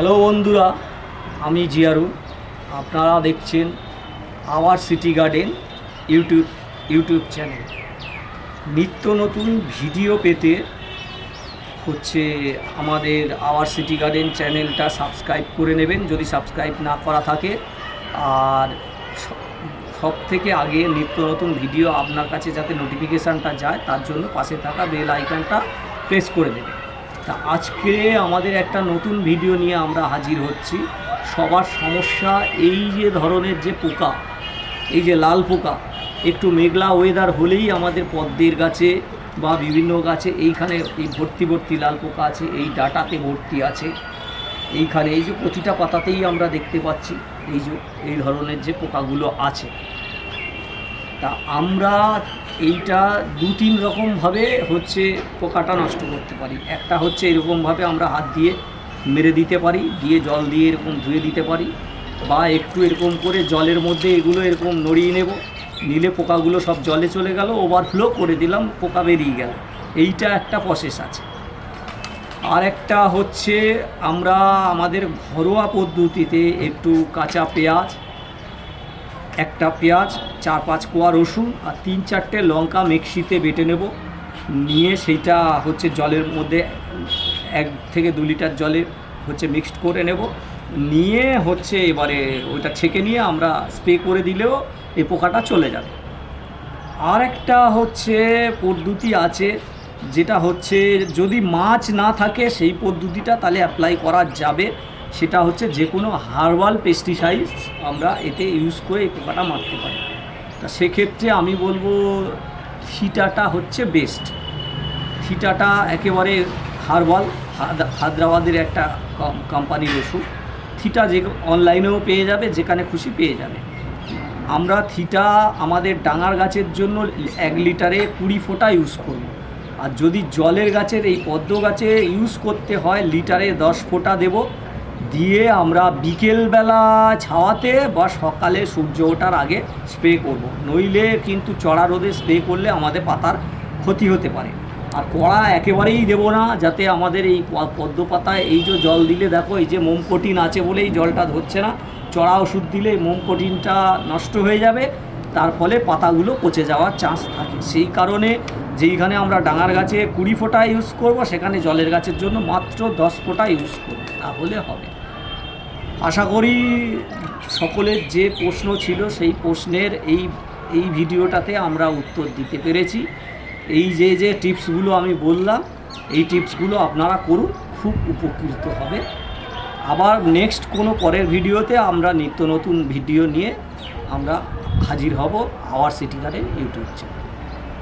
Hello বন্ধুরা, আমি জিয়ারু। আপনারা দেখছেন our city garden YouTube YouTube channel. নিত্য নতুন ভিডিও পেতে হচ্ছে আমাদের আওয়ার সিটি গার্ডেন চ্যানেলটা সাবস্ক্রাইব করে নেবেন যদি সাবস্ক্রাইব না করা থাকে। আর সব থেকে আগে নিত্য নতুন ভিডিও আপনার কাছে যাতে নোটিফিকেশানটা যায়, তার জন্য পাশে থাকা বেল আইকনটা প্রেস করে দেবেন। তা আজকে আমাদের একটা নতুন ভিডিও নিয়ে আমরা হাজির হচ্ছি। সবার সমস্যা এই যে ধরনের যে পোকা, এই যে লাল পোকা, একটু মেঘলা ওয়েদার হলেই আমাদের পদ্মের গাছে বা বিভিন্ন গাছে এইখানে এই ভর্তি ভর্তি লাল পোকা আছে, এই ডাটাতে ভর্তি আছে। এইখানে এই যে প্রতিটা পাতাতেই আমরা দেখতে পাচ্ছি এই যে, এই ধরনের যে পোকাগুলো আছে। তা আমরা এইটা দু তিন রকমভাবে হচ্ছে পোকাটা নষ্ট করতে পারি। একটা হচ্ছে এরকমভাবে আমরা হাত দিয়ে মেরে দিতে পারি, দিয়ে জল দিয়ে এরকম ধুয়ে দিতে পারি বা একটু এরকম করে জলের মধ্যে এগুলো এরকম নড়িয়ে নেব, নিলে পোকাগুলো সব জলে চলে গেল ওভারফ্লো করে দিলাম, পোকা বেরিয়ে গেল। এইটা একটা প্রসেস আছে। আর একটা হচ্ছে আমরা আমাদের ঘরোয়া পদ্ধতিতে একটু কাঁচা পেঁয়াজ একটা পেঁয়াজ, চার পাঁচ কোয়া রসুন আর তিন চারটে লঙ্কা মিক্সিতে বেটে নেব। নিয়ে সেইটা হচ্ছে জলের মধ্যে এক থেকে দু লিটার জলে হচ্ছে মিক্সড করে নেব। নিয়ে হচ্ছে এবারে ওইটা ছেঁকে নিয়ে আমরা স্প্রে করে দিলেও এই পোকাটা চলে যাবে। আর একটা হচ্ছে পদ্ধতি আছে, যেটা হচ্ছে যদি মাছ না থাকে সেই পদ্ধতিটা তাহলে অ্যাপ্লাই করা যাবে। সেটা হচ্ছে যে কোনো হার্বাল পেস্টিসাইড আমরা এতে ইউজ করে এই পোকাটা মারতে পারি। তা সেক্ষেত্রে আমি বলব, থিটাটা হচ্ছে বেস্ট থিটাটা একেবারে হার্বাল হায়দ্রাবাদের একটা কম- কোম্পানির ওষুধ। থিটা যে অনলাইনেও পেয়ে যাবে, যেখানে খুশি পেয়ে যাবে। আমরা থিটা আমাদের ডাঙার গাছের জন্য এক লিটারে কুড়ি ফোঁটা ইউজ করব আর যদি জলের গাছের এই পদ্ম গাছে ইউজ করতে হয়, লিটারে দশ ফোঁটা দেব। দিয়ে আমরা বিকেলবেলা ছাওয়াতে বা সকালে সূর্য ওঠার আগে স্প্রে করব। নইলে কিন্তু চড়া রোদে স্প্রে করলে আমাদের পাতার ক্ষতি হতে পারে। আর কড়া একেবারেই দেবো না, যাতে আমাদের এই পদ্ম পাতায় এই যে জল দিলে দেখো, এই যে মোম প্রোটিন আছে বলেই জলটা ধরছে না। চড়া ওষুধ দিলে মোম কঠিনটা নষ্ট হয়ে যাবে, তার ফলে পাতাগুলো পচে যাওয়ার চান্স থাকে। সেই কারণে যেইখানে আমরা ডাঙার গাছে কুড়ি ফোঁটা ইউজ করব, সেখানে জলের গাছের জন্য মাত্র দশ ফোঁটা ইউজ করব। তাহলে হবে। আশা করি সকলের যে প্রশ্ন ছিল সেই প্রশ্নের এই এই ভিডিওটাতে আমরা উত্তর দিতে পেরেছি। এই যে যে টিপসগুলো আমি বললাম, এই টিপসগুলো আপনারা করুন, খুব উপকৃত হবে। আবার নেক্সট কোনো পরের ভিডিওতে আমরা নিত্য নতুন ভিডিও নিয়ে আমরা হাজির হব, our city garden YouTube channel